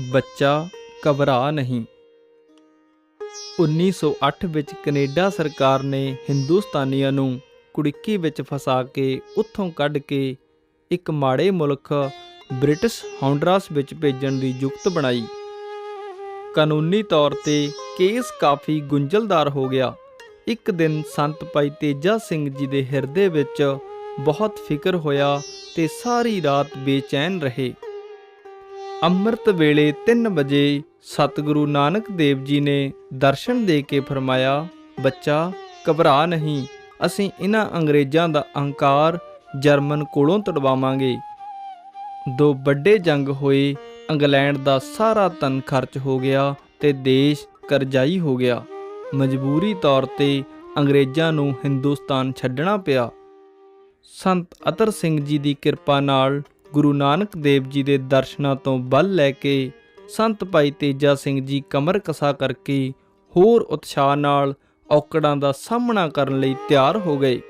ਬੱਚਾ ਘਬਰਾ ਨਹੀਂ। 1908 ਵਿੱਚ ਕੈਨੇਡਾ ਸਰਕਾਰ ਨੇ ਹਿੰਦੁਸਤਾਨੀਆਂ ਨੂੰ ਕੁੜਿੱਕੀ ਵਿੱਚ ਫਸਾ ਕੇ ਉੱਥੋਂ ਕੱਢ ਕੇ ਇੱਕ ਮਾੜੇ ਮੁਲਕ ਬ੍ਰਿਟਿਸ਼ ਹੌਂਡਰਾਸ ਵਿੱਚ ਭੇਜਣ ਦੀ ਯੁਕਤ ਬਣਾਈ। ਕਾਨੂੰਨੀ ਤੌਰ ਤੇ ਕੇਸ ਕਾਫੀ ਗੁੰਝਲਦਾਰ ਹੋ ਗਿਆ। ਇੱਕ ਦਿਨ ਸੰਤ ਭਾਈ ਤੇਜਾ ਸਿੰਘ ਜੀ ਦੇ ਹਿਰਦੇ ਵਿੱਚ ਬਹੁਤ ਫਿਕਰ ਹੋਇਆ ਤੇ ਸਾਰੀ ਰਾਤ ਬੇਚੈਨ ਰਹੇ। ਅੰਮ੍ਰਿਤ ਵੇਲੇ 3 ਵਜੇ ਸਤਿਗੁਰੂ ਨਾਨਕ ਦੇਵ ਜੀ ਨੇ ਦਰਸ਼ਨ ਦੇ ਕੇ ਫਰਮਾਇਆ, ਬੱਚਾ, ਘਬਰਾ ਨਹੀਂ, ਅਸੀਂ ਇਹਨਾਂ ਅੰਗਰੇਜ਼ਾਂ ਦਾ ਅਹੰਕਾਰ ਜਰਮਨ ਕੋਲੋਂ ਤੜਵਾਵਾਂਗੇ। ਦੋ ਵੱਡੇ ਜੰਗ ਹੋਏ, ਇੰਗਲੈਂਡ ਦਾ ਸਾਰਾ ਧਨ ਖਰਚ ਹੋ ਗਿਆ ਤੇ ਦੇਸ਼ ਕਰਜ਼ਾਈ ਹੋ ਗਿਆ। ਮਜਬੂਰੀ ਤੌਰ ਤੇ ਅੰਗਰੇਜ਼ਾਂ ਨੂੰ ਹਿੰਦੁਸਤਾਨ ਛੱਡਣਾ ਪਿਆ। ਸੰਤ ਅਤਰ ਸਿੰਘ ਜੀ ਦੀ ਕਿਰਪਾ ਨਾਲ ਗੁਰੂ ਨਾਨਕ ਦੇਵ ਜੀ ਦੇ ਦਰਸ਼ਨਾਂ ਤੋਂ ਬਲ ਲੈ ਕੇ ਸੰਤ ਭਾਈ ਤੇਜਾ ਸਿੰਘ ਜੀ ਕਮਰ ਕਸਾ ਕਰਕੇ ਹੋਰ ਉਤਸ਼ਾਹ ਨਾਲ ਔਕੜਾਂ ਦਾ ਸਾਹਮਣਾ ਕਰਨ ਲਈ ਤਿਆਰ ਹੋ ਗਏ।